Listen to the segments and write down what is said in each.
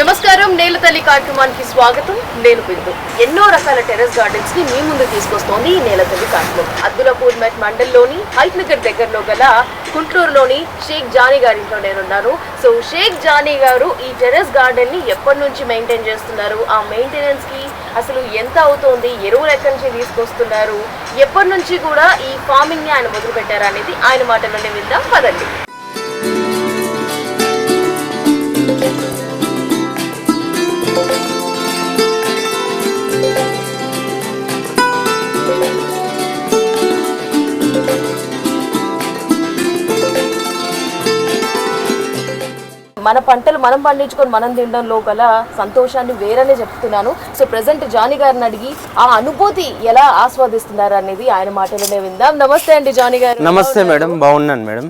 నమస్కారం నేల తల్లి కార్యక్రమానికి స్వాగతం. నేను బిందు ఎన్నో రకాల టెర్రస్ గార్డెన్స్ని మీ ముందు తీసుకొస్తోంది ఈ నేల తల్లి కార్యక్రమం. అబ్దులాపూర్ మెట్ మండల్లోని హైట్ నగర్ దగ్గరలో గల గుంటూరులోని షేక్ జానీ గారి ఇంట్లో నేనున్నాను. సో షేక్ జానీ గారు ఈ టెర్రస్ గార్డెన్ని ఎప్పటి నుంచి మెయింటైన్ చేస్తున్నారు? ఆ మెయింటెనెన్స్కి అసలు ఎంత అవుతోంది? ఎరువులు ఎక్కడి నుంచి తీసుకొస్తున్నారు? ఎప్పటి నుంచి కూడా ఈ ఫార్మింగ్ని ఆయన మొదలు పెట్టారు అనేది ఆయన మాటలోనే విందాం. పదండి. మన పంటలు మనం పండించుకొని మనం తినడంలో గల సంతోషాన్ని వేరనే చెప్తున్నాను. సో ప్రజెంట్ జానీ గారిని అడిగి ఆ అనుభూతి ఎలా ఆస్వాదిస్తున్నారు అనేది ఆయన మాటలోనే విందాం. నమస్తే అండి జానీ గారు. నమస్తే మేడం బాగున్నాను మేడం.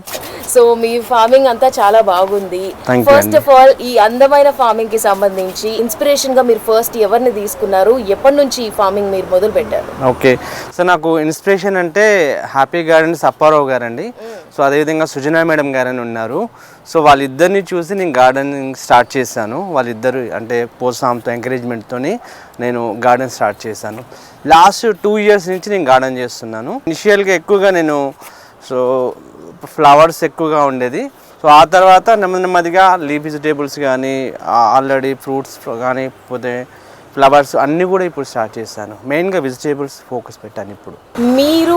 సో మీ ఫార్మింగ్ అంతా చాలా బాగుంది. ఫస్ట్ ఆఫ్ ఆల్ ఈ అందమైన ఫార్మింగ్కి సంబంధించి ఇన్స్పిరేషన్గా మీరు ఫస్ట్ ఎవరిని తీసుకున్నారు? ఎప్పటి నుంచి ఈ ఫార్మింగ్ మీరు మొదలు పెట్టారు? ఓకే సో నాకు ఇన్స్పిరేషన్ అంటే హ్యాపీ గార్డెన్స్ అప్పారావు గారండి. సో అదేవిధంగా సుజనా మేడం గారని ఉన్నారు. సో వాళ్ళిద్దరిని చూసి నేను గార్డెనింగ్ స్టార్ట్ చేశాను. వాళ్ళిద్దరు అంటే పోసాంతో ఎంకరేజ్మెంట్తో నేను గార్డెన్ స్టార్ట్ చేశాను. లాస్ట్ టూ ఇయర్స్ నుంచి నేను గార్డెన్ చేస్తున్నాను. ఇనిషియల్గా ఎక్కువగా నేను సో ఫ్లవర్స్ ఎక్కువగా ఉండేది. సో ఆ తర్వాత నెమ్మది నెమ్మదిగా లీఫ్ వెజిటేబుల్స్ కానీ ఆల్రెడీ ఫ్రూట్స్ కానీ పోతే ఫ్లవర్స్ అన్నీ కూడా ఇప్పుడు స్టార్ట్ చేశాను. మెయిన్గా వెజిటేబుల్స్ ఫోకస్ పెట్టాను ఇప్పుడు. మీరు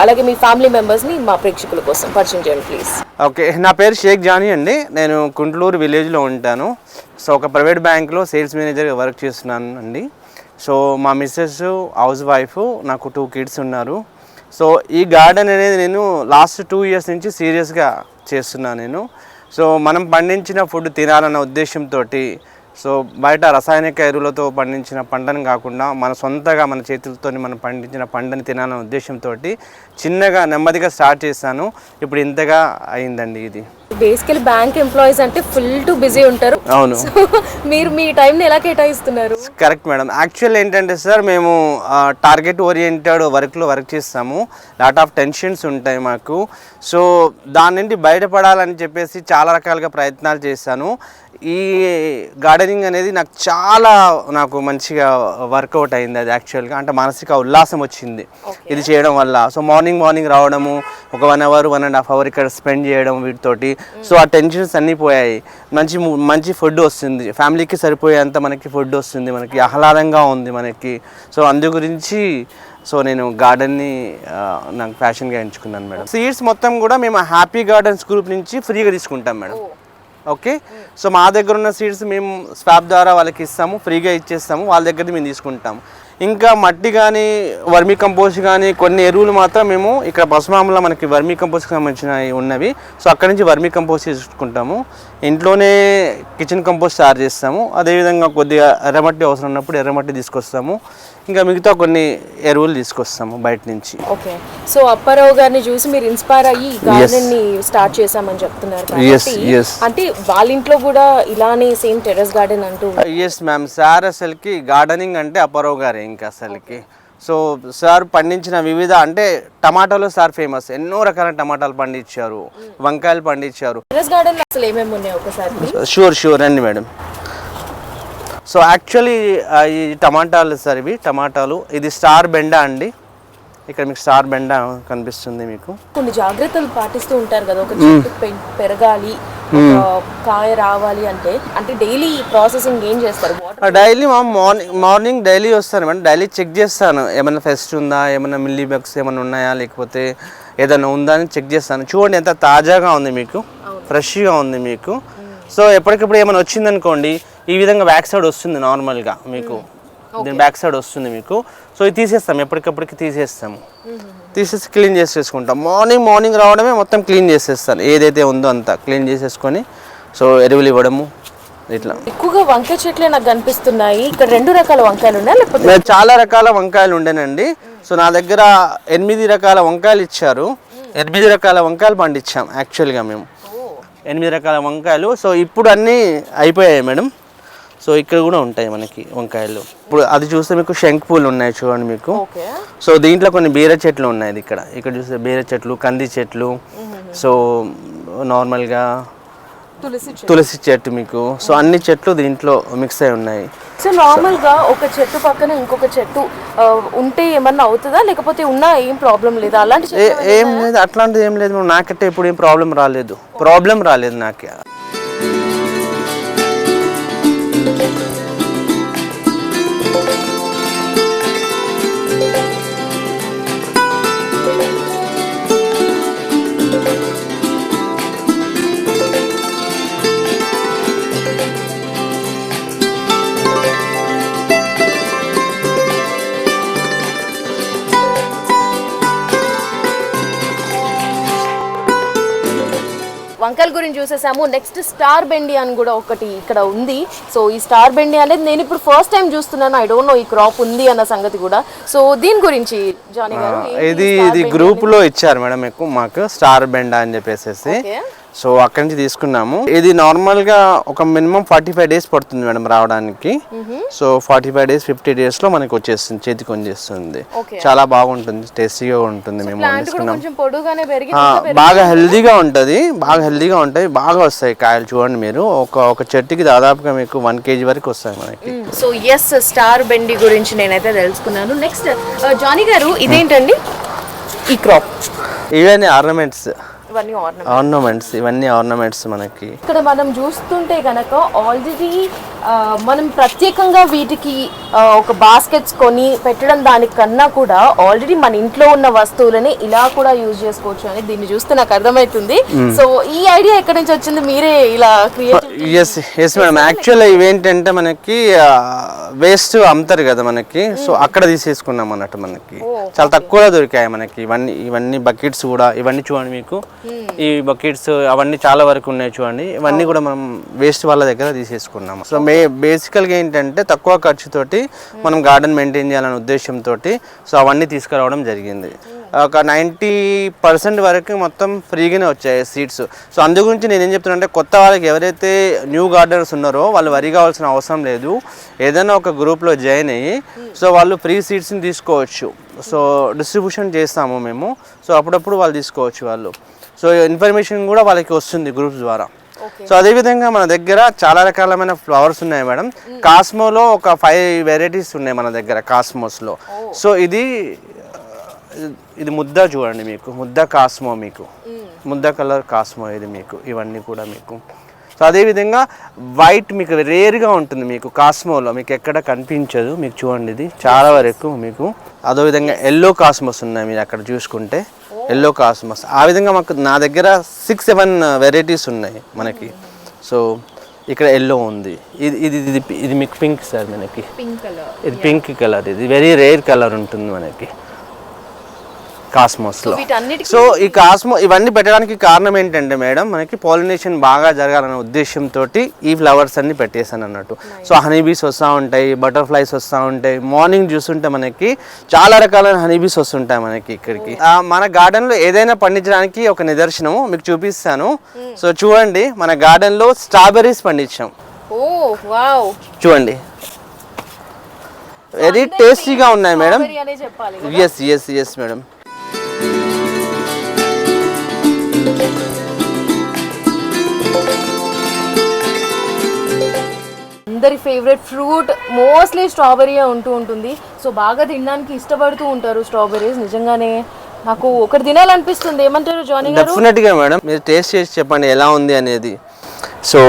అలాగే మీ ఫ్యామిలీ మెంబర్స్ని మా ప్రేక్షకుల కోసం పరిచయం చేయండి ప్లీజ్. ఓకే నా పేరు షేక్ జానీ అండి. నేను కుంట్లూరు విలేజ్లో ఉంటాను. సో ఒక ప్రైవేట్ బ్యాంక్లో సేల్స్ మేనేజర్గా వర్క్ చేస్తున్నాను అండి సో మా మిస్సెస్ హౌస్ వైఫ్ నాకు టూ కిడ్స్ ఉన్నారు. సో ఈ గార్డెన్ అనేది నేను లాస్ట్ టూ ఇయర్స్ నుంచి సీరియస్గా చేస్తున్నాను నేను. సో మనం పండించిన ఫుడ్ తినాలన్న ఉద్దేశంతో సో బయట రసాయనిక ఎరువులతో పండించిన పంటను కాకుండా మన సొంతగా మన చేతులతో మనం పండించిన పంటని తినాలన్న ఉద్దేశంతో చిన్నగా నెమ్మదిగా స్టార్ట్ చేశాను. ఇప్పుడు ఇంతగా అయిందండి ఇది. బేసికలీ బ్యాంక్ ఎంప్లాయీస్ అంటే ఫుల్ టు బిజీ ఉంటారు. అవును. మీరు మీ టైం ఎలా కేటాయిస్తున్నారు? Correct madam. యాక్చువల్ ఏంటంటే సార్ మేము టార్గెట్ ఓరియంటెడ్ వర్క్లో వర్క్ చేస్తాము. లాట్ ఆఫ్ టెన్షన్స్ ఉంటాయి మాకు. సో దాని నుండి బయటపడాలని చెప్పేసి చాలా రకాలుగా ప్రయత్నాలు చేశాను. ఈ గార్డెనింగ్ అనేది నాకు చాలా నాకు మంచిగా వర్కౌట్ అయింది అది యాక్చువల్గా. అంటే మానసిక ఉల్లాసం వచ్చింది. ఇది చేయడం వల్ల. సో మార్నింగ్ మార్నింగ్ రావడము ఒక one hour one and half hour ఇక్కడ స్పెండ్ చేయడం వీటితోటి. సో ఆ టెన్షన్స్ అన్నీ పోయాయి. మంచి మంచి ఫుడ్ వస్తుంది. ఫ్యామిలీకి సరిపోయేంత మనకి ఫుడ్ వస్తుంది. మనకి ఆహ్లాదంగా ఉంది మనకి. సో అందు గురించి సో నేను గార్డెన్ని నాకు ఫ్యాషన్గా ఎంచుకున్నాను మేడం. సీడ్స్ మొత్తం కూడా మేము హ్యాపీ గార్డెన్స్ గ్రూప్ నుంచి ఫ్రీగా తీసుకుంటాం మేడం. ఓకే? సో మా దగ్గర ఉన్న సీడ్స్ మేము స్వాప్ ద్వారా వాళ్ళకి ఇస్తాము. ఫ్రీగా ఇచ్చేస్తాము. వాళ్ళ దగ్గర మేము తీసుకుంటాము. ఇంకా మట్టి కానీ వర్మీ కంపోస్ట్ కానీ కొన్ని ఎరువులు మాత్రం మేము ఇక్కడ పశుమాములో మనకి వర్మీ కంపోస్ట్కి సంబంధించినవి ఉన్నవి. సో అక్కడ నుంచి వర్మీ కంపోస్ట్ తీసుకుంటాము. ఇంట్లోనే కిచెన్ కంపోస్ట్ తయారు చేస్తాము. అదేవిధంగా కొద్దిగా ఎర్రమట్టి అవసరం ఉన్నప్పుడు ఎర్రమట్టి తీసుకొస్తాము. ఇంకా మిగతా కొన్ని ఎరువులు తీసుకొస్తాము బయట నుంచి. ఓకే. సో అప్పారావు గారిని చూసి మీరు ఇన్స్పైర్ అయ్యి గార్డెన్ని స్టార్ట్ చేశామని చెప్తున్నారు. అంటే వాళ్ళ ఇంట్లో కూడా ఇలానే సేమ్ టెర్రస్ గార్డెన్ అంటూ ఎస్ మ్యామ్ సార్ అసలుకి గార్డెనింగ్ అంటే అప్పారావు గారే. ఇంకా అసలుకి సో సార్ పండించిన వివిధ అంటే టమాటాలు సార్ ఫేమస్. ఎన్నో రకాల టమాటాలు పండించారు. వంకాయలు పండించారు. Sure sure. అండి మేడం. సో యాక్చువల్లీ ఈ టమాటాలు సార్ ఇవి. టమాటాలు. ఇది స్టార్ బెండా అండి. ఇక్కడ మీకు స్టార్ బెండా కనిపిస్తుంది మీకు. కొన్ని జాగ్రత్తలు పాటిస్తూ ఉంటారు కదా. ఒక పెరగాలి. కాయ రావాలి అంటే అంటే డైలీ ప్రాసెసింగ్ ఏం చేస్తారు? డైలీ మా మార్నింగ్ మార్నింగ్ డైలీ వస్తాను. మేడం డైలీ చెక్ చేస్తాను. ఏమైనా ఫెస్ట్ ఉందా? ఏమైనా మిల్లీ బగ్స్ ఏమైనా ఉన్నాయా? లేకపోతే ఏదైనా ఉందా అని చెక్ చేస్తాను. చూడండి ఎంత తాజాగా ఉంది మీకు. ఫ్రెష్గా ఉంది మీకు. సో ఎప్పటికప్పుడు ఏమైనా వచ్చిందనుకోండి ఈ విధంగా బ్యాక్ సైడ్ వస్తుంది నార్మల్గా మీకు. దీని బ్యాక్ సైడ్ వస్తుంది మీకు. సో ఇది తీసేస్తాం. ఎప్పటికప్పటికి తీసేస్తాము తీసేసి క్లీన్ చేసేసుకుంటాం. మార్నింగ్ మార్నింగ్ రావడమే మొత్తం క్లీన్ చేసేస్తాను ఏదైతే ఉందో అంతా క్లీన్ చేసేసుకొని సో ఎరువులు ఇవ్వడము ఇట్లా. ఎక్కువగా వంకాయ చెట్లే నాకు కనిపిస్తున్నాయి. ఇక్కడ రెండు రకాల వంకాయలు ఉన్నాయి లేకపోతే చాలా రకాల వంకాయలు ఉండేనండి. సో నా దగ్గర ఎనిమిది రకాల వంకాయలు ఇచ్చారు. ఎనిమిది రకాల వంకాయలు పండించాం యాక్చువల్గా మేము. ఎనిమిది రకాల వంకాయలు. సో ఇప్పుడు అన్నీ అయిపోయాయి మేడం. సో ఇక్కడ కూడా ఉంటాయి మనకి వంకాయలు. ఇప్పుడు అది చూస్తే మీకు శంఖ్ పూలు ఉన్నాయి చూడండి మీకు. సో దీంట్లో కొన్ని బీర చెట్లు ఉన్నాయి ఇక్కడ. ఇక్కడ చూస్తే బీర చెట్లు కంది చెట్లు సో నార్మల్గా తులసి చెట్టు. తులసి చెట్టు మీకు. సో అన్ని చెట్లు దీంట్లో మిక్స్ అయి ఉన్నాయి. సో నార్మల్గా ఒక చెట్టు పక్కన ఇంకొక చెట్టు ఉంటే ఏమన్నా అవుతుందా? లేకపోతే ఉన్నా ఏం ప్రాబ్లం లేదా? అలాంటి ఏ లేదు అట్లాంటిది ఏం లేదు. నాకైతే ఇప్పుడు ఏం ప్రాబ్లం రాలేదు. ప్రాబ్లం రాలేదు నాకు. Thank you. వంకాయల గురించి చూసేసాము. నెక్స్ట్ స్టార్ బెండి అని కూడా ఒకటి ఇక్కడ ఉంది. సో ఈ స్టార్ బెండి అనేది నేను ఇప్పుడు ఫస్ట్ టైం చూస్తున్నాను. ఐ డోంట్ నో ఈ క్రాప్ ఉంది అన్న సంగతి కూడా. సో దీని గురించి జానీ గారు ఇది ఇది గ్రూప్లో ఇచ్చారు మేడం ఎక్కువ మాకు స్టార్ బెండా అని చెప్పేసి. సో అక్కడి నుంచి తీసుకున్నాము. ఇది నార్మల్గా ఒక మినిమం ఫార్టీ ఫైవ్ డేస్ పడుతుంది మేడం రావడానికి. So forty five days fifty డేస్లో మనకి వచ్చేస్తుంది చేతికి వచ్చేస్తుంది. చాలా బాగుంటుంది టేస్టీగా ఉంటుంది మేము వండుకున్నాం. బాగా హెల్దీగా ఉంటుంది బాగా హెల్దీగా ఉంటాయి బాగా వస్తాయి కాయలు చూడండి మీరు. ఒక ఒక చెట్టుకి దాదాపుగా మీకు వన్ కేజీ వరకు వస్తాయి మనకి. సో ఎస్ స్టార్ బెండి గురించి నేనైతే తెలుసుకున్నాను. నెక్స్ట్ జానీ గారు ఇదేంటండి? ఈ క్రాప్ ఇవన్నీ ఆర్నమెంట్స్. ఇవన్నీ ఆర్నమెంట్ ఆర్నమెంట్స్ ఇవన్నీ ఆర్నమెంట్స్ మనకి. ఇక్కడ మనం చూస్తుంటే కనుక ఆల్రెడీ మనం ప్రత్యేకంగా వీటికి ఒక బాస్కెట్స్ కొని పెట్టడం దానికన్నా కూడా ఆల్రెడీ మన ఇంట్లో ఉన్న వస్తువులని ఇలా కూడా యూజ్ చేసుకోవచ్చు అని దీన్ని చూస్తే నాకు అర్థమవుతుంది. సో ఈ ఐడియా ఎక్కడి నుంచి వచ్చింది? మీరే ఇలా create yes yes madam actually ఇవేంటంటే మనకి వేస్ట్ అమ్ముతారు కదా మనకి. సో అక్కడ తీసేసుకున్నాం అన్నట్టు మనకి. చాలా తక్కువలో దొరికాయి మనకి. ఇవన్నీ ఇవన్నీ బకెట్స్ కూడా ఇవన్నీ చూడండి మీకు. ఈ బకెట్స్ అవన్నీ చాలా వరకు ఉన్నాయి చూడండి. ఇవన్నీ కూడా మనం వేస్ట్ వాళ్ళ దగ్గర తీసేసుకున్నాం. సో మే బేసికల్గా ఏంటంటే తక్కువ ఖర్చుతోటి మనం గార్డెన్ మెయింటైన్ చేయాలనే ఉద్దేశంతో సో అవన్నీ తీసుకురావడం జరిగింది. ఒక నైంటీ పర్సెంట్ వరకు మొత్తం ఫ్రీగానే వచ్చాయి సీట్స్ సో అందు గురించి నేను చెప్తున్నానంటే కొత్త వాళ్ళకి ఎవరైతే న్యూ గార్డెనర్స్ ఉన్నారో వాళ్ళు వరి కావాల్సిన అవసరం లేదు. ఏదైనా ఒక గ్రూప్లో జాయిన్ అయ్యి సో వాళ్ళు ఫ్రీ సీట్స్ని తీసుకోవచ్చు. సో డిస్ట్రిబ్యూషన్ చేస్తాము మేము. సో అప్పుడప్పుడు వాళ్ళు తీసుకోవచ్చు వాళ్ళు. సో ఇన్ఫర్మేషన్ కూడా వాళ్ళకి వస్తుంది గ్రూప్స్ ద్వారా. సో అదేవిధంగా మన దగ్గర చాలా రకాలమైన ఫ్లవర్స్ ఉన్నాయి మేడం. కాస్మోలో ఒక ఫైవ్ వెరైటీస్ ఉన్నాయి మన దగ్గర కాస్మోస్లో సో ఇది ఇది ముద్ద చూడండి మీకు. ముద్ద కాస్మో మీకు. ముద్ద కలర్ కాస్మో ఇది మీకు. ఇవన్నీ కూడా మీకు. సో అదేవిధంగా వైట్ మీకు రేర్గా ఉంటుంది మీకు కాస్మోలో మీకు ఎక్కడ కనిపించదు. మీకు చూడండి ఇది. చాలా వరకు మీకు అదేవిధంగా ఎల్లో కాస్మోస్ ఉన్నాయి మీరు అక్కడ చూసుకుంటే. ఎల్లో కాస్మోస్ ఆ విధంగా మాకు నా దగ్గర సిక్స్ సెవెన్ వెరైటీస్ ఉన్నాయి మనకి. సో ఇక్కడ ఎల్లో ఉంది. ఇది ఇది ఇది ఇది మీకు పింక్ సార్ మనకి. ఇది పింక్ కలర్ ఇది వెరీ రేర్ కలర్ ఉంటుంది మనకి. కాస్మోస్లో. సో ఈ కాస్మో ఇవన్నీ పెట్టడానికి కారణం ఏంటంటే మేడం మనకి పాలినేషన్ బాగా జరగాలనే ఉద్దేశంతో ఈ ఫ్లవర్స్ అన్ని పెట్టేశాను అన్నట్టు. సో హనీబీస్ వస్తూ ఉంటాయి బటర్ఫ్లైస్ వస్తూ ఉంటాయి మార్నింగ్ చూస్తుంటే మనకి చాలా రకాలైన హనీబీస్ వస్తుంటాయి మనకి ఇక్కడికి. ఆ, మన గార్డెన్లో ఏదైనా పండించడానికి ఒక నిదర్శనము మీకు చూపిస్తాను. సో చూడండి మన గార్డెన్లో స్ట్రాబెర్రీస్ పండించాం. చూడండి. వెరీ టేస్టీగా ఉన్నాయి madam. Yes yes yes madam అందరి ఫేవరెట్ ఫ్రూట్ మోస్ట్లీ స్ట్రాబెరీ ఉంటూ ఉంటుంది. సో బాగా తినడానికి ఇష్టపడుతూ ఉంటారు స్ట్రాబెరీస్ నిజంగానే నాకు ఒకటి తినాలనిపిస్తుంది. ఏమంటారు జానీ గారు? డెఫినెట్గా మేడం మీరు టేస్ట్ చేసి చెప్పండి ఎలా ఉంది అనేది. సో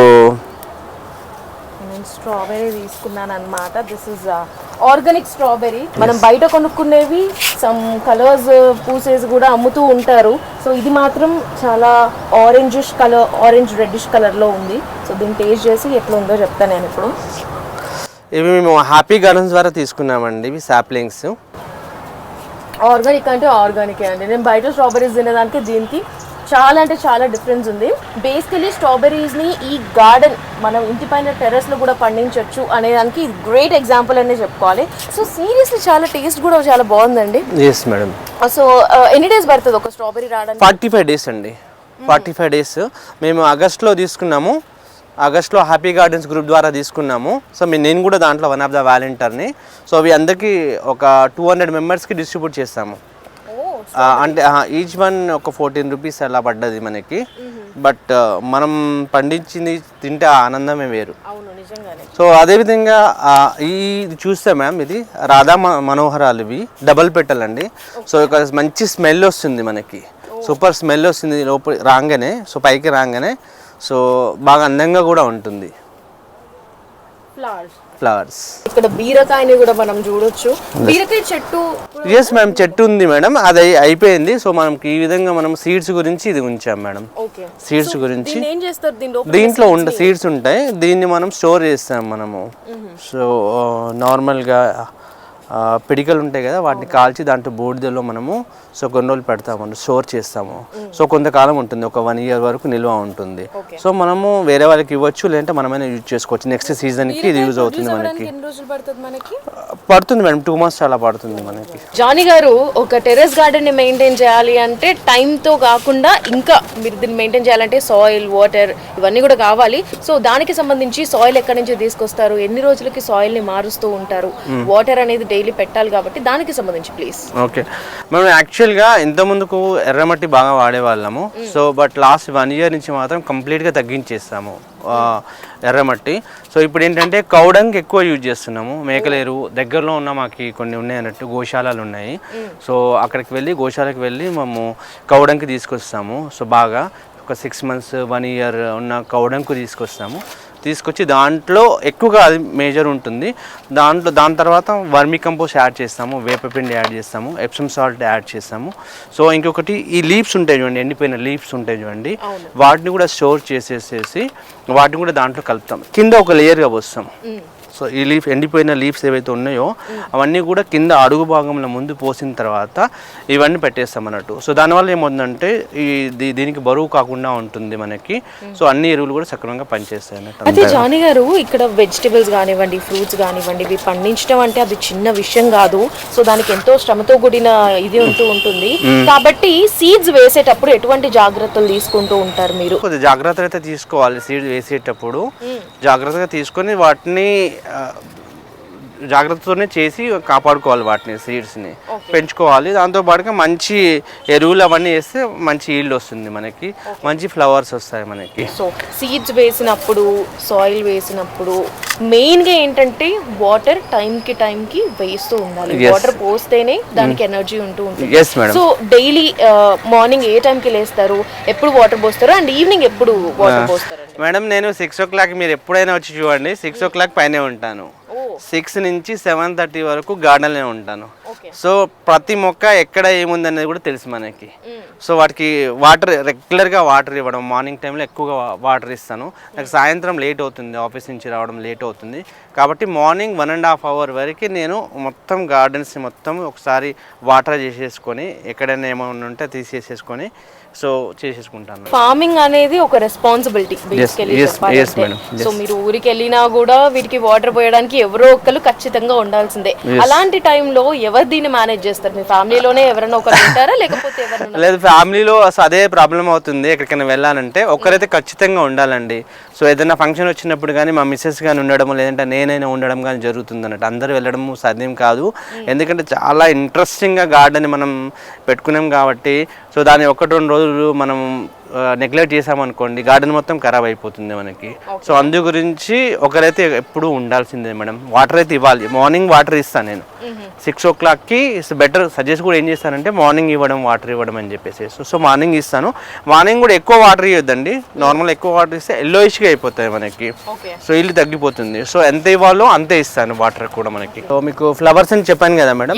నేను స్ట్రాబెరీ తీసుకున్నాను అనమాట దిస్ ఇస్ ఆర్గానిక్ స్ట్రాబెరీ మనం బయట కొనుక్కునేవి సమ్ కలర్స్ పూసేసి కూడా అమ్ముతూ ఉంటారు. సో ఇది మాత్రం చాలా ఆరెంజిష్ కలర్ ఆరెంజ్ రెడ్డిష్ కలర్లో ఉంది. సో దీన్ని టేస్ట్ చేసి ఎట్లా ఉందో చెప్తాను నేను ఇప్పుడు. ఇవి మేము హ్యాపీ గార్డెన్స్ ద్వారా తీసుకున్నామండి ఇవి సాప్లింగ్స్ ఆర్గానిక్ అంటే ఆర్గానిక్ అండి. నేను బయట స్ట్రాబెరీస్ తినేదానికి దీనికి చాలా అంటే చాలా డిఫరెన్స్ ఉంది. బేసికలీ స్ట్రాబెరీస్ని ఈ గార్డెన్ మనం ఇంటి పైన టెర్రస్లో కూడా పండించవచ్చు అనేదానికి గ్రేట్ ఎగ్జాంపుల్ అనే చెప్పుకోవాలి. సో సీరియస్లీ చాలా టేస్ట్ కూడా చాలా బాగుందండి. ఎస్ మేడం సో ఎన్ని డేస్ పడుతుంది ఒక స్ట్రాబెరీ రావడానికి? ఫార్టీ ఫైవ్ డేస్ అండి. ఫార్టీ ఫైవ్ డేస్ మేము ఆగస్ట్లో తీసుకున్నాము. ఆగస్ట్లో హ్యాపీ గార్డెన్స్ గ్రూప్ ద్వారా తీసుకున్నాము. సో మీ నేను కూడా దాంట్లో వన్ ఆఫ్ ద వాలంటీర్ని సో అవి అందరికీ ఒక టూ హండ్రెడ్ మెంబర్స్కి డిస్ట్రిబ్యూట్ చేస్తాము. అంటే ఈచ్ వన్ ఒక ఫోర్టీన్ రూపీస్ అలా పడ్డది మనకి. బట్ మనం పండించింది తింటే ఆ ఆనందమే వేరు. సో అదేవిధంగా ఈ ఇది చూస్తే మ్యామ్ ఇది రాధా మనోహరాలు ఇవి. డబల్ పెట్టాలండి సో ఇక్కడ మంచి స్మెల్ వస్తుంది మనకి. సూపర్ స్మెల్ వస్తుంది లోపల రాగానే. సో పైకి రాగానే. సో బాగా అందంగా కూడా ఉంటుంది. Flowers flowers. ఇక్కడ బీరకాయని కూడా మనం చూడొచ్చు. బీరకాయ చెట్టు ఎస్ మ్యామ్ చెట్టు ఉంది మేడం అది అయి- అయిపోయింది. సో మనకి ఈ విధంగా మనం సీడ్స్ గురించి ఇది ఉంచాం మేడం సీడ్స్ గురించి. దీంట్లో ఉండే సీడ్స్ ఉంటాయి. దీన్ని మనం స్టోర్ చేస్తాం మనము. సో నార్మల్గా ఆ, పిడికలు ఉంటాయి కదా వాటిని కాల్చి దాంట్లో బూడిదలో మనము సో కొన్ని రోజులు పెడతాము స్టోర్ చేస్తాము. సో కొంతకాలం ఉంటుంది ఒక వన్ ఇయర్ వరకు నిల్వ ఉంటుంది. సో మనము వేరే వాళ్ళకి ఇవ్వచ్చు లేదంటే మనమైనా యూజ్ చేసుకోవచ్చు. నెక్స్ట్ సీజన్కి ఇది యూజ్ అవుతుంది మనకి. పడుతుంది మనకి? పడుతుంది మేడం టూ మంత్స్ చాలా పడుతుంది మనకి. జానీ గారు ఒక టెర్రస్ గార్డెన్ని మెయింటైన్ చేయాలి అంటే time తో కాకుండా ఇంకా మీరు దీన్ని మెయింటైన్ చేయాలంటే సాయిల్ వాటర్ ఇవన్నీ కూడా కావాలి. సో దానికి సంబంధించి సాయిల్ ఎక్కడి నుంచి తీసుకొస్తారు? ఎన్ని రోజులకి సాయిల్ని మారుస్తూ ఉంటారు? వాటర్ అనేది డైలీ పెట్టాలి కాబట్టి దానికి సంబంధించి ప్లీజ్. ఓకే. మేము యాక్చువల్గా ఇంత ముందుకు ఎర్రమట్టి బాగా వాడేవాళ్ళము. So but last one year నుంచి మాత్రం కంప్లీట్గా తగ్గించేస్తాము ఎర్రమట్టి. సో ఇప్పుడు ఏంటంటే కౌడంగ్ ఎక్కువ యూజ్ చేస్తున్నాము. మేకలేరు దగ్గరలో ఉన్న మాకు కొన్ని ఉన్నాయి అన్నట్టు గోశాలలు ఉన్నాయి. సో అక్కడికి వెళ్ళి గోశాలకు వెళ్ళి మేము కౌడంకి తీసుకొస్తాము. సో బాగా ఒక సిక్స్ మంత్స్ వన్ ఇయర్ ఉన్న కౌడంకు తీసుకొస్తాము. తీసుకొచ్చి దాంట్లో ఎక్కువగా అది మేజర్ ఉంటుంది. దాంట్లో దాని తర్వాత వర్మి కంపోస్ట్ యాడ్ చేస్తాము వేపపిండి యాడ్ చేస్తాము ఎప్సమ్ సాల్ట్ యాడ్ చేస్తాము. సో ఇంకొకటి ఈ లీవ్స్ ఉంటాయి చూడండి ఎండిపోయిన లీవ్స్ ఉంటాయి చూడండి. వాటిని కూడా స్టోర్ చేసేసేసి వాటిని కూడా దాంట్లో కలుపుతాం. కింద ఒక లేయర్గా పోస్తాం. సో ఈ లీఫ్ ఎండిపోయిన లీవ్స్ ఏవైతే ఉన్నాయో అవన్నీ కూడా కింద అడుగు భాగంలో ముందు పోసిన తర్వాత ఇవన్నీ పెట్టేస్తాం అన్నట్టు. సో దానివల్ల ఏమవుతుందంటే ఈ దీనికి బరువు కాకుండా ఉంటుంది మనకి. సో అన్ని ఎరువులు కూడా సక్రమంగా పనిచేస్తాయి అన్నట్టు అయితే జానీ గారు ఇక్కడ వెజిటబుల్స్ కానివ్వండి ఫ్రూట్స్ కానివ్వండి ఇవి పండించడం అంటే అది చిన్న విషయం కాదు. సో దానికి ఎంతో శ్రమతో కూడిన ఇది ఉంటూ ఉంటుంది. కాబట్టి సీడ్స్ వేసేటప్పుడు ఎటువంటి జాగ్రత్తలు తీసుకుంటూ ఉంటారు మీరు? కొద్దిగా జాగ్రత్త అయితే తీసుకోవాలి. సీడ్ వేసేటప్పుడు జాగ్రత్తగా తీసుకొని వాటిని జాగ్రత్తతోనే చేసి కాపాడుకోవాలి వాటిని సీడ్స్ని. పెంచుకోవాలి. దాంతో పాటుగా మంచి ఎరువులు అవన్నీ వేస్తే మంచి ఈల్డ్ వస్తుంది మనకి. మంచి ఫ్లవర్స్ వస్తాయి మనకి. సో సీడ్స్ వేసినప్పుడు సాయిల్ వేసినప్పుడు మెయిన్గా ఏంటంటే వాటర్ టైం కి టైం కి వేస్తూ ఉండాలి. వాటర్ పోస్తేనే దానికి ఎనర్జీ ఉంటూ ఉంటుంది. సో డైలీ మార్నింగ్ ఏ టైం కి లేస్తారు? ఎప్పుడు వాటర్ పోస్తారు? అండ్ ఈవినింగ్ ఎప్పుడు వాటర్ పోస్తారు? మేడం నేను సిక్స్ ఓ క్లాక్ మీరు ఎప్పుడైనా వచ్చి చూడండి. సిక్స్ ఓ క్లాక్ పైనే ఉంటాను. సిక్స్ నుంచి సెవెన్ థర్టీ వరకు గార్డెన్లో ఉంటాను. సో ప్రతి మొక్క ఎక్కడ ఏముంది అనేది కూడా తెలుసు మనకి. సో వాటికి వాటర్ రెగ్యులర్గా వాటర్ ఇవ్వడం మార్నింగ్ టైంలో ఎక్కువగా వాటర్ ఇస్తాను. నాకు సాయంత్రం లేట్ అవుతుంది ఆఫీస్ నుంచి రావడం లేట్ అవుతుంది. కాబట్టి morning one and half hour వరకు నేను మొత్తం గార్డెన్స్ మొత్తం ఒకసారి వాటర్ చేసేసుకొని ఎక్కడైనా ఏమైనా ఉంటే తీసేసేసుకొని సో చేసేసుకుంటాను. ఫార్మింగ్ అనేది ఒక రెస్పాన్సిబిలిటీ సో మీరు ఊరికి వెళ్ళినా కూడా వీటికి వాటర్ పోయడానికి ఎవరో ఒకరు ఖచ్చితంగా ఉండాల్సిందే. అలాంటి టైంలో ఎవరు దీన్ని మేనేజ్ చేస్తారు? మీ ఫ్యామిలీలోనే ఎవరైనా ఒకరు ఉంటారా? లేకపోతే లేదు ఫ్యామిలీలో అదే ప్రాబ్లం అవుతుంది. ఎక్కడికైనా వెళ్ళాలంటే ఒక్కరైతే ఖచ్చితంగా ఉండాలండి. సో ఏదైనా ఫంక్షన్ వచ్చినప్పుడు కానీ మా మిస్సెస్ కానీ ఉండడం లేదంటే నేనైనా ఉండడం కానీ జరుగుతుంది అన్నట్టు అందరూ వెళ్ళడం సాధ్యం కాదు. ఎందుకంటే చాలా ఇంట్రెస్టింగ్గా గార్డెన్ మనం పెట్టుకున్నాం కాబట్టి సో దాన్ని ఒకటి రెండు రోజులు మనం నెగ్లెక్ట్ చేసామనుకోండి గార్డెన్ మొత్తం ఖరాబ్ అయిపోతుంది మనకి. సో అందు గురించి ఒకరైతే ఎప్పుడూ ఉండాల్సిందే మేడం. వాటర్ అయితే ఇవ్వాలి. మార్నింగ్ వాటర్ ఇస్తాను నేను. సిక్స్ ఓ క్లాక్కి బెటర్ సజెస్ట్ కూడా ఏం చేస్తానంటే మార్నింగ్ ఇవ్వడం వాటర్ ఇవ్వడం అని చెప్పేసి. సో సో మార్నింగ్ ఇస్తాను. మార్నింగ్ కూడా ఎక్కువ వాటర్ ఇవ్వద్దండి నార్మల్ ఎక్కువ వాటర్ ఇస్తే ఎల్లోయిష్గా అయిపోతాయి మనకి. సో ఇల్లు తగ్గిపోతుంది. సో ఎంత ఇవ్వాలో అంతే ఇస్తాను వాటర్ కూడా మనకి. సో మీకు ఫ్లవర్స్ అని చెప్పాను కదా మేడం?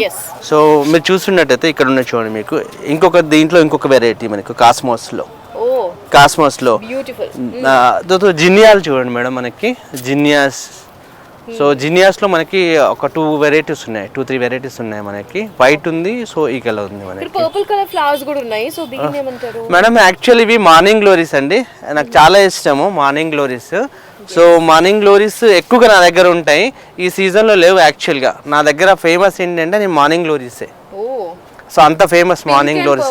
సో మీరు చూస్తున్నట్టయితే ఇక్కడ ఉన్న చూడండి మీకు. ఇంకొక దీంట్లో ఇంకొక వెరైటీ మనకు కాస్మోస్లో కాస్మోస్లో. బ్యూటిఫుల్ జినియాలు చూడండి మేడం మనకి. జినియాస్ సో జినియాస్లో మనకి ఒక టూ వెరైటీస్ ఉన్నాయి. టూ త్రీ వెరైటీస్ ఉన్నాయి మనకి. వైట్ ఉంది సో ఈ కలర్ ఉంది మనకి. పర్పుల్ కలర్ ఫ్లవర్స్ కూడా ఉన్నాయి. సో దీన్ని ఏమంటారు? మేడం యాక్చువల్ ఇవి మార్నింగ్ గ్లోరీస్ అండి. నాకు చాలా ఇష్టము morning glories so morning glories ఎక్కువగా నా దగ్గర ఉంటాయి. ఈ సీజన్లో లేవు యాక్చువల్గా నా దగ్గర ఫేమస్ ఏంటంటే నేను మార్నింగ్ గ్లోరీసే సో అంత ఫేమస్ మార్నింగ్ గ్లోరీస్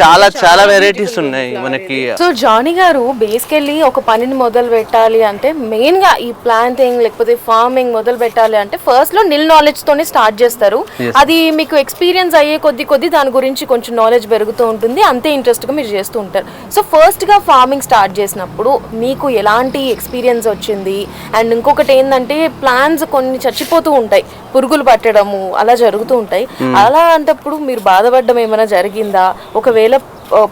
చాలా చాలా వెరైటీస్ ఉన్నాయి మనకి. సో జానీ గారు బేసికల్లీ ఒక పనిని మొదలు పెట్టాలి అంటే మెయిన్గా ఈ ప్లాంటింగ్ లేకపోతే ఫార్మింగ్ మొదలు పెట్టాలి అంటే ఫస్ట్లో నిల్ నాలెడ్జ్ తోనే స్టార్ట్ చేస్తారు. అది మీకు ఎక్స్పీరియన్స్ అయ్యే కొద్ది కొద్ది దాని గురించి కొంచెం నాలెడ్జ్ పెరుగుతూ ఉంటుంది. అంతే ఇంట్రెస్ట్గా మీరు చేస్తూ ఉంటారు. సో ఫస్ట్గా ఫార్మింగ్ స్టార్ట్ చేసినప్పుడు మీకు ఎలాంటి ఎక్స్పీరియన్స్ వచ్చింది? అండ్ ఇంకొకటి ఏంటంటే ప్లాన్స్ కొన్ని చచ్చిపోతూ ఉంటాయి. పురుగులు పట్టడము అలా జరుగుతూ ఉంటాయి. అలా అంటప్పుడు మీరు బాధపడడం ఏమైనా జరిగిందా? ఒకవేళ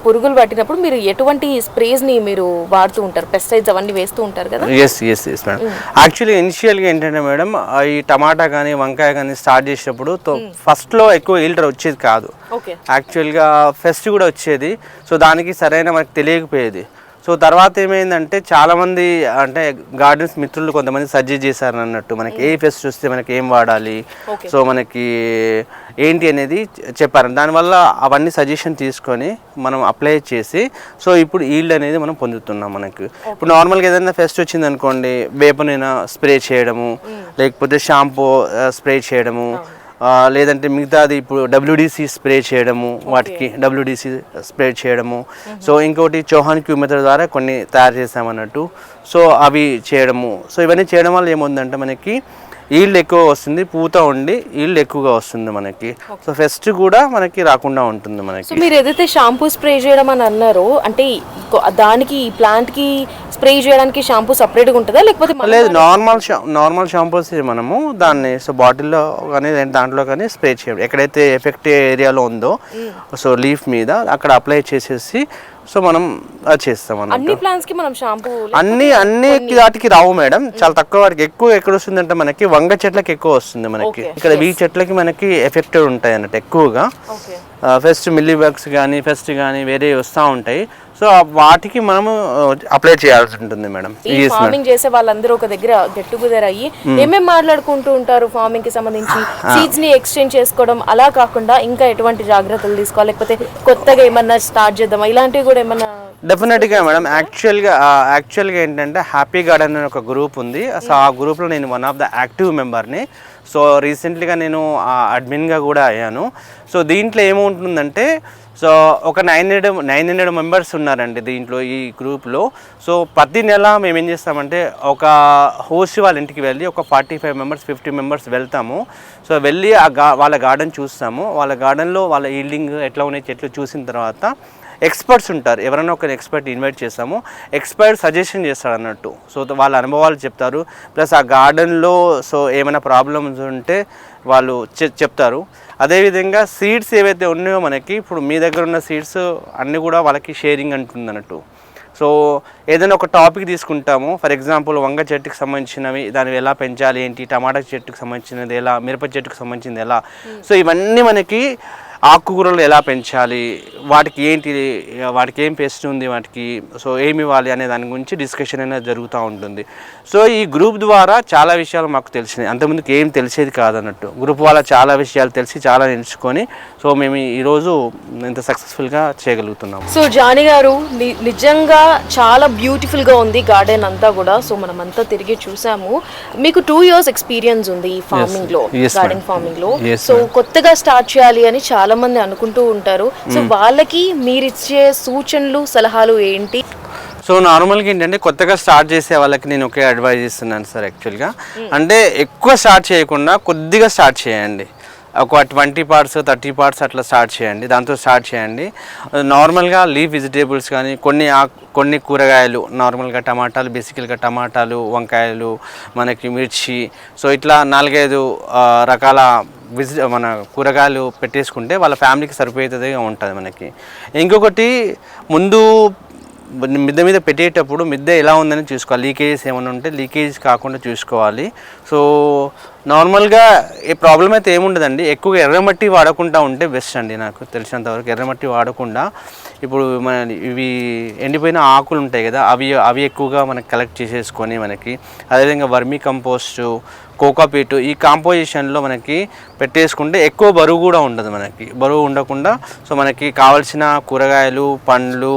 పురుగులు పట్టినప్పుడు మీరు ఎటువంటి స్ప్రేస్ని మీరు వాడుతూ ఉంటారు? పెస్టిసైడ్స్ అవన్నీ వేస్తూ ఉంటారు కదా? Yes yes yes madam actually ఇనిషియల్గా ఏంటంటే మేడం ఈ టమాటా కానీ వంకాయ కానీ స్టార్ట్ చేసేటప్పుడు ఫస్ట్లో ఎక్కువ ఈల్టర్ వచ్చేది కాదు. ఓకే యాక్చువల్గా ఫెస్ట్ కూడా వచ్చేది. సో దానికి సరైన మనకు తెలియకపోయేది. సో తర్వాత ఏమైందంటే చాలామంది అంటే గార్డెన్స్ మిత్రులు కొంతమంది సజెస్ట్ చేశారు అన్నట్టు మనకి ఏ ఫెస్ట్ వస్తే మనకి ఏం వాడాలి? సో మనకి ఏంటి అనేది చెప్పారు. దానివల్ల అవన్నీ సజెషన్ తీసుకొని మనం అప్లై చేసి సో ఇప్పుడు ఈల్డ్ అనేది మనం పొందుతున్నాం మనకు. ఇప్పుడు నార్మల్గా ఏదైనా ఫెస్ట్ వచ్చింది అనుకోండి వేపనైనా స్ప్రే చేయడము లేకపోతే షాంపూ స్ప్రే చేయడము లేదంటే మిగతాది ఇప్పుడు డబ్ల్యూడిసి స్ప్రే చేయడము వాటికి డబ్ల్యూడిసి స్ప్రే చేయడము. సో ఇంకోటి చౌహాన్ క్యూ మెథడ్ ద్వారా కొన్ని తయారు చేసామన్నట్టు సో అవి చేయడము. సో ఇవన్నీ చేయడం వల్ల ఏముందంటే మనకి ఈల్డ్ ఎక్కువ వస్తుంది పూత ఉండి ఈల్డ్ ఎక్కువగా వస్తుంది మనకి. సో ఫెస్ట్ కూడా మనకి రాకుండా ఉంటుంది సో మనకి మీరు ఏదైతే షాంపూ స్ప్రే చేయడం అని అన్నారో అంటే దానికి ఈ ప్లాంట్కి స్ప్రే చేయడానికి షాంపూ సపరేట్గా ఉంటుందా? లేకపోతే లేదు నార్మల్ నార్మల్ షాంపూస్ మనము దాన్ని సో బాటిల్లో కానీ దాంట్లో కానీ స్ప్రే చేయడం. ఎక్కడైతే ఎఫెక్ట్ ఏరియాలో ఉందో సో లీఫ్ మీద అక్కడ అప్లై చేసేసి సో మనం అది చేస్తాం అన్ని ప్లాంట్స్కి మనం షాంపూ అన్ని అన్ని వాటికి రావు మేడం. చాలా తక్కువ వాటికి. ఎక్కువ ఎక్కడ వస్తుందంటే మనకి వంగ చెట్లకి ఎక్కువ వస్తుంది మనకి. ఇక్కడ ఈ చెట్లకి మనకి ఎఫెక్టెడ్ ఉంటాయి అన్నట్టు ఎక్కువగా. ఫస్ట్ మిల్లీ బగ్స్ కానీ ఫెస్ట్ కానీ వేరే వస్తూ ఉంటాయి. సో వాటికి మనము అప్లై చేయాల్సి ఉంటుంది మేడం. ఈ ఫార్మింగ్ చేసే వాళ్ళందరూ ఒక దగ్గర గెట్ టుగెదర్ అయ్యి ఏమేమి మాట్లాడుకుంటూ ఉంటారు ఫార్మింగ్కి సంబంధించి? సీడ్స్ని ఎక్స్చేంజ్ చేసుకోవడం అలా కాకుండా ఇంకా ఎటువంటి జాగ్రత్తలు తీసుకోవాలి? లేకపోతే కొత్తగా ఏమన్నా స్టార్ట్ చేద్దామా? ఇలాంటివి కూడా ఏమన్నా డెఫినెట్గా మేడం. యాక్చువల్గా యాక్చువల్గా ఏంటంటే హ్యాపీ గార్డెన్ అనే ఒక గ్రూప్ ఉంది. సో ఆ గ్రూప్లో నేను వన్ ఆఫ్ ద యాక్టివ్ మెంబర్ని సో రీసెంట్లీగా నేను అడ్మిన్గా కూడా అయ్యాను. సో దీంట్లో ఏముంటుందంటే సో ఒక nine hundred nine hundred members ఉన్నారండి దీంట్లో ఈ గ్రూప్లో. సో ప్రతి నెల మేము ఏం చేస్తామంటే ఒక హోస్ట్ వాళ్ళ ఇంటికి వెళ్ళి ఒక forty five members fifty members వెళ్తాము. సో వెళ్ళి ఆ గా వాళ్ళ గార్డెన్ చూస్తాము. వాళ్ళ గార్డెన్లో వాళ్ళ ఈల్డింగ్ ఎట్లా ఉన్నాయి చెట్లు చూసిన తర్వాత ఎక్స్పర్ట్స్ ఉంటారు. ఎవరైనా ఒక ఎక్స్పర్ట్ ఇన్వైట్ చేస్తాము ఎక్స్పర్ట్ సజెషన్ చేస్తాడు అన్నట్టు సో వాళ్ళ అనుభవాలు చెప్తారు. ప్లస్ ఆ గార్డెన్లో సో ఏమైనా ప్రాబ్లమ్స్ ఉంటే వాళ్ళు చెప్తారు. అదేవిధంగా సీడ్స్ ఏవైతే ఉన్నాయో మనకి ఇప్పుడు మీ దగ్గర ఉన్న సీడ్స్ అన్నీ కూడా వాళ్ళకి షేరింగ్ అంటుంది అన్నట్టు సో ఏదైనా ఒక టాపిక్ తీసుకుంటాము. ఫర్ ఎగ్జాంపుల్ వంగ చెట్టుకి సంబంధించినవి దాన్ని ఎలా పెంచాలి ఏంటి? టమాటా చెట్టుకు సంబంధించినది ఎలా? మిరప చెట్టుకు సంబంధించింది ఎలా? సో ఇవన్నీ మనకి ఆకుకూరలు ఎలా పెంచాలి? వాటికి ఏంటి వాటికి ఏం పెస్ట్ ఉంది వాటికి? సో ఏమి ఇవ్వాలి అనే దాని గురించి డిస్కషన్ అనేది జరుగుతూ ఉంటుంది. సో ఈ గ్రూప్ ద్వారా చాలా విషయాలు మాకు తెలిసినాయి. అంతకుముందుకు ఏం తెలిసేది కాదన్నట్టు. గ్రూప్ వల్ల చాలా విషయాలు తెలిసి చాలా నేర్చుకొని సో మేము ఈరోజు ఇంత సక్సెస్ఫుల్గా చేయగలుగుతున్నాము. సో జానీ గారు ని- నిజంగా చాలా బ్యూటిఫుల్గా ఉంది గార్డెన్ అంతా కూడా. సో మనం అంతా తిరిగి చూసాము. మీకు టూ ఇయర్స్ ఎక్స్పీరియన్స్ ఉంది ఈ ఫార్మింగ్లో Yes, గార్డెన్ ma'am. ఫార్మింగ్లో Yes, సో కొత్తగా స్టార్ట్ చేయాలి అని చాలా మంది అనుకుంటూ ఉంటారు. సో వాళ్ళకి మీరిచ్చే సూచనలు సలహాలు ఏంటి? సో నార్మల్గా ఏంటంటే కొత్తగా స్టార్ట్ చేసే వాళ్ళకి నేను ఒకే అడ్వైజ్ ఇస్తున్నాను సార్ యాక్చువల్గా అంటే ఎక్కువ స్టార్ట్ చేయకుండా కొద్దిగా స్టార్ట్ చేయండి. ఒక ట్వంటీ పార్ట్స్ థర్టీ పార్ట్స్ అట్లా స్టార్ట్ చేయండి. దాంతో స్టార్ట్ చేయండి. నార్మల్గా లీఫ్ వెజిటేబుల్స్ కానీ కొన్ని కొన్ని కూరగాయలు నార్మల్గా టమాటాలు బేసికల్గా టమాటాలు వంకాయలు మనకి మిర్చి. సో ఇట్లా నాలుగైదు రకాల విజి మన కూరగాయలు పెట్టేసుకుంటే వాళ్ళ ఫ్యామిలీకి సరిపోయేదిగా ఉంటుంది మనకి. ఇంకొకటి ముందు మిద్దె మీద పెట్టేటప్పుడు మిద్దె ఎలా ఉందని చూసుకోవాలి. లీకేజెస్ ఏమైనా ఉంటే లీకేజ్ కాకుండా చూసుకోవాలి. సో నార్మల్గా ఏ ప్రాబ్లం అయితే ఏముండదండి. ఎక్కువగా ఎర్రమట్టి వాడకుండా ఉంటే బెస్ట్ అండి నాకు తెలిసినంతవరకు ఎర్రమట్టి వాడకుండా ఇప్పుడు మన ఇవి ఎండిపోయిన ఆకులు ఉంటాయి కదా అవి అవి ఎక్కువగా మనకి కలెక్ట్ చేసేసుకొని మనకి అదేవిధంగా వర్మీ కంపోస్టు కోకాపీటు ఈ కాంపోజిషన్లో మనకి పెట్టేసుకుంటే ఎక్కువ బరువు కూడా ఉండదు మనకి. బరువు ఉండకుండా సో మనకి కావాల్సిన కూరగాయలు పండ్లు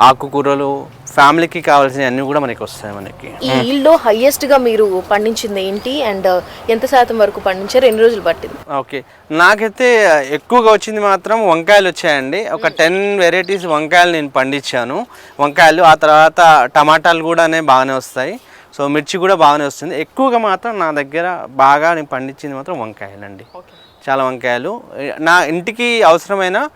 ఆకుకూరలు ఫ్యామిలీకి కావాల్సిన అన్నీ కూడా మనకి వస్తాయి మనకి. ఈ ఈల్డ్ హైయెస్ట్గా మీరు పండించింది ఏంటి? అండ్ ఎంత శాతం వరకు పండించారు? ఎన్ని రోజులు పట్టింది? ఓకే. నాకైతే ఎక్కువగా వచ్చింది మాత్రం వంకాయలు వచ్చాయండి. ఒక టెన్ వెరైటీస్ వంకాయలు నేను పండించాను. వంకాయలు ఆ తర్వాత టమాటాలు కూడానే బాగానే వస్తాయి. సో మిర్చి కూడా బాగానే వస్తుంది. ఎక్కువగా మాత్రం నా దగ్గర బాగా నేను పండించింది మాత్రం వంకాయలండి. చాలా వంకాయలు. నా ఇంటికి అవసరమైన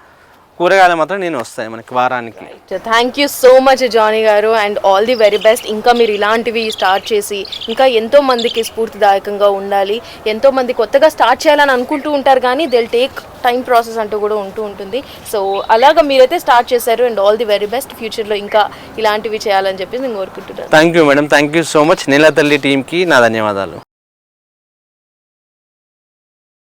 కూరగాయలు మాత్రం నేను వస్తాయి మనకి వారానికి. Thank you so much Jani గారు. And all the very best ఇంకా మీరు ఇలాంటివి స్టార్ట్ చేసి ఇంకా ఎంతో మందికి స్ఫూర్తిదాయకంగా ఉండాలి. ఎంతో మంది కొత్తగా స్టార్ట్ చేయాలని అనుకుంటూ ఉంటారు కానీ దిల్ టేక్ టైం ప్రాసెస్ అంటూ కూడా ఉంటూ ఉంటుంది. సో అలాగా మీరైతే స్టార్ట్ చేశారు and all the very best ఫ్యూచర్లో ఇంకా ఇలాంటివి చేయాలని చెప్పేసి నేను కోరుకుంటున్నాను. Thank you madam thank you so much Neelatalli టీంకి నా ధన్యవాదాలు.